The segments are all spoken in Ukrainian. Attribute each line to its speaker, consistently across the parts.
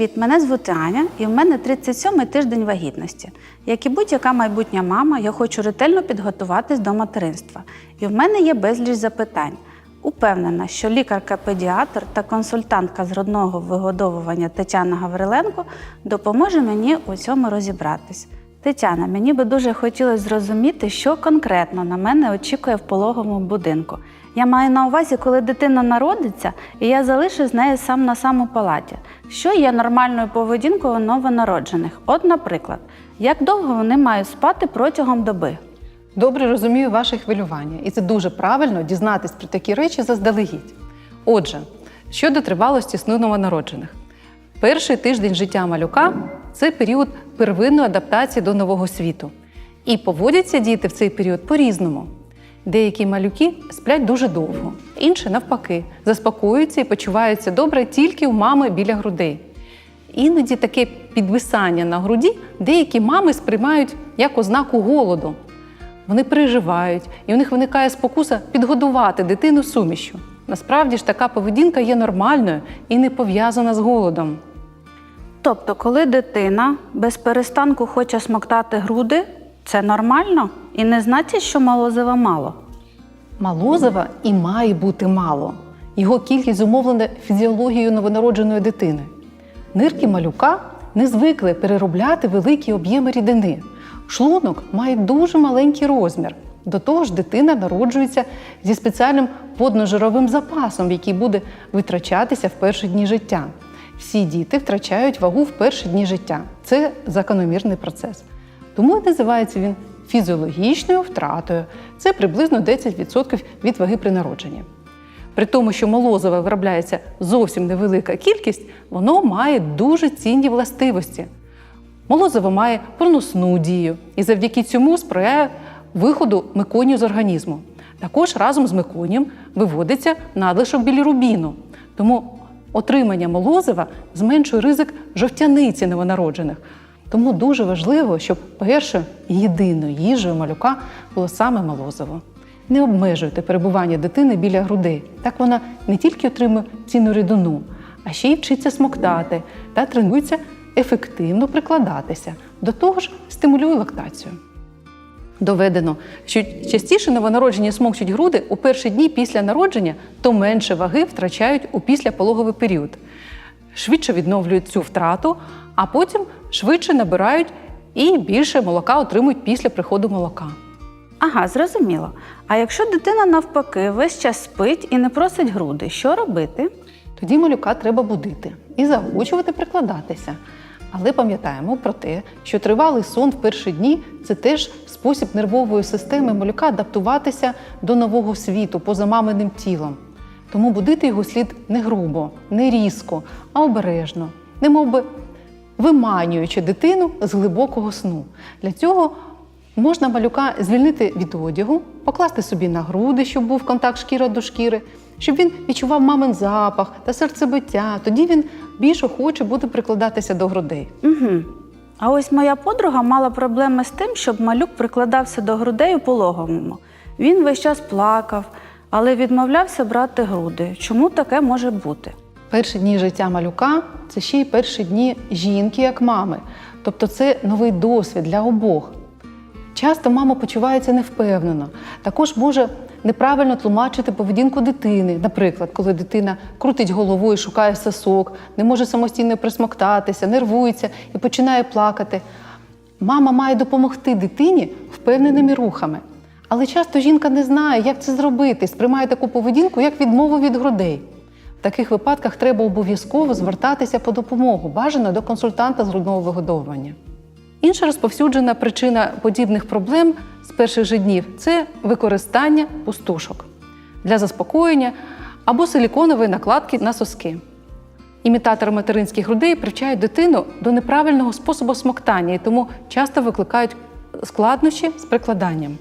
Speaker 1: Привіт, мене звути Аня, і в мене 37-й тиждень вагітності. Як і будь-яка майбутня мама, я хочу ретельно підготуватись до материнства. І в мене є безліч запитань. Упевнена, що лікарка-педіатр та консультантка з родного вигодовування Тетяна Гавриленко допоможе мені у цьому розібратись. Тетяна, мені би дуже хотілося зрозуміти, що конкретно на мене очікує в пологовому будинку. Я маю на увазі, коли дитина народиться, і я залишу з нею сам на сам у палаті. Що є нормальною поведінкою новонароджених? От, наприклад, як довго вони мають спати протягом доби?
Speaker 2: Добре розумію ваше хвилювання, і це дуже правильно дізнатись про такі речі заздалегідь. Отже, щодо тривалості сну новонароджених, перший тиждень життя малюка це період первинної адаптації до нового світу. І поводяться діти в цей період по-різному. Деякі малюки сплять дуже довго, інші навпаки, заспокоюються і почуваються добре тільки у мами біля грудей. Іноді таке підвисання на груді деякі мами сприймають як ознаку голоду. Вони переживають, і в них виникає спокуса підгодувати дитину сумішю. Насправді ж така поведінка є нормальною і не пов'язана з голодом.
Speaker 1: Тобто, коли дитина без перестанку хоче смоктати груди, це нормально і не значить, що молозива мало.
Speaker 2: Малозива і має бути мало. Його кількість зумовлена фізіологією новонародженої дитини. Нирки малюка не звикли переробляти великі об'єми рідини. Шлунок має дуже маленький розмір. До того ж, дитина народжується зі спеціальним водножировим запасом, який буде витрачатися в перші дні життя. Всі діти втрачають вагу в перші дні життя. Це закономірний процес. Тому і називається він фізіологічною втратою. Це приблизно 10% від ваги при народженні. При тому, що молозива виробляється зовсім невелика кількість, воно має дуже цінні властивості. Молозиво має проносну дію і завдяки цьому сприяє виходу меконію з організму. Також разом з меконієм виводиться надлишок білірубіну. Тому отримання молозива зменшує ризик жовтяниці новонароджених. Тому дуже важливо, щоб першою єдиною їжею малюка було саме молозиво. Не обмежуйте перебування дитини біля грудей. Так вона не тільки отримує цінну рідину, а ще й вчиться смоктати та тренується ефективно прикладатися. До того ж, стимулює лактацію. Доведено, що частіше новонароджені смокчуть груди у перші дні після народження, то менше ваги втрачають у післяпологовий період. Швидше відновлюють цю втрату, а потім швидше набирають і більше молока отримують після приходу молока.
Speaker 1: Ага, зрозуміло. А якщо дитина навпаки весь час спить і не просить груди, що робити?
Speaker 2: Тоді малюка треба будити і заохочувати прикладатися. Але пам'ятаємо про те, що тривалий сон в перші дні це теж спосіб нервової системи малюка адаптуватися до нового світу поза маминим тілом. Тому будити його слід не грубо, не різко, а обережно, немовби виманюючи дитину з глибокого сну. Для цього можна малюка звільнити від одягу, покласти собі на груди, щоб був контакт шкіра до шкіри, щоб він відчував мамин запах та серцебиття. Тоді він більш охоче буде прикладатися до грудей.
Speaker 1: Угу. А ось моя подруга мала проблеми з тим, щоб малюк прикладався до грудей у пологовому. Він весь час плакав, але відмовлявся брати груди. Чому таке може бути?
Speaker 2: Перші дні життя малюка це ще й перші дні жінки як мами. Тобто це новий досвід для обох. Часто мама почувається невпевнено. Також може неправильно тлумачити поведінку дитини. Наприклад, коли дитина крутить головою, шукає сосок, не може самостійно присмоктатися, нервується і починає плакати. Мама має допомогти дитині впевненими рухами. Але часто жінка не знає, як це зробити, сприймає таку поведінку як відмову від грудей. В таких випадках треба обов'язково звертатися по допомогу, бажано до консультанта з грудного вигодовування. Інша розповсюджена причина подібних проблем з перших же днів це використання пустушок для заспокоєння або силіконової накладки на соски. Імітатори материнських грудей привчають дитину до неправильного способу смоктання і тому часто викликають складнощі з прикладанням.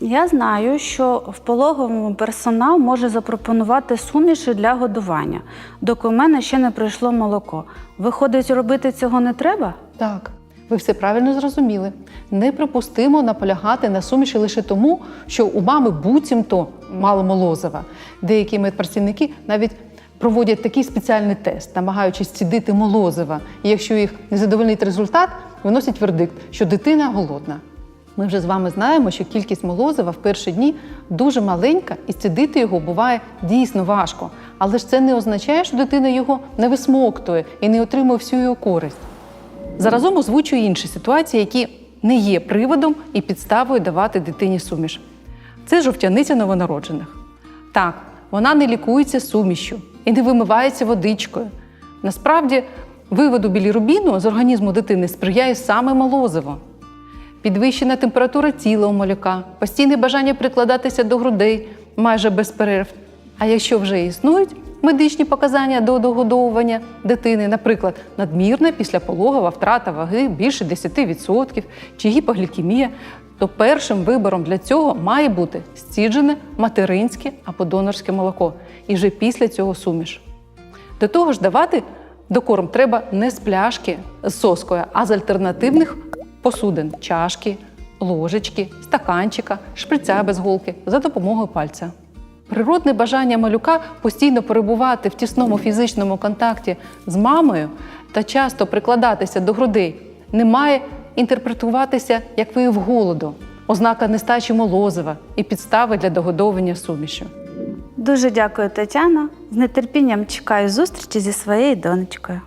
Speaker 1: Я знаю, що в пологовому персонал може запропонувати суміші для годування, доки у мене ще не прийшло молоко. Виходить, робити цього не треба?
Speaker 2: Так, ви все правильно зрозуміли. Неприпустимо наполягати на суміші лише тому, що у мами буцімто мало молозива. Деякі медпрацівники навіть проводять такий спеціальний тест, намагаючись цідити молозива. І якщо їх не задовольнить результат, виносять вердикт, що дитина голодна. Ми вже з вами знаємо, що кількість молозива в перші дні дуже маленька, і цідити його буває дійсно важко. Але ж це не означає, що дитина його не висмоктує і не отримує всю його користь. Заразом озвучую інші ситуації, які не є приводом і підставою давати дитині суміш. Це жовтяниця новонароджених. Так, вона не лікується сумішю і не вимивається водичкою. Насправді, виводу білірубіну з організму дитини сприяє саме молозиво. Підвищена температура тіла у малюка, постійне бажання прикладатися до грудей майже без перерв. А якщо вже існують медичні показання до догодовування дитини, наприклад, надмірна післяпологова втрата ваги більше 10% чи гіпоглікемія, то першим вибором для цього має бути стіджене материнське або донорське молоко, і вже після цього суміш. До того ж, давати докорм треба не з пляшки з соскою, а з альтернативних посудин чашки, ложечки, стаканчика, шприця без голки за допомогою пальця. Природне бажання малюка постійно перебувати в тісному фізичному контакті з мамою та часто прикладатися до грудей не має інтерпретуватися як вияв голоду, ознака нестачі молозива і підстави для догодовування сумішю.
Speaker 1: Дуже дякую, Тетяно. З нетерпінням чекаю зустрічі зі своєю донечкою.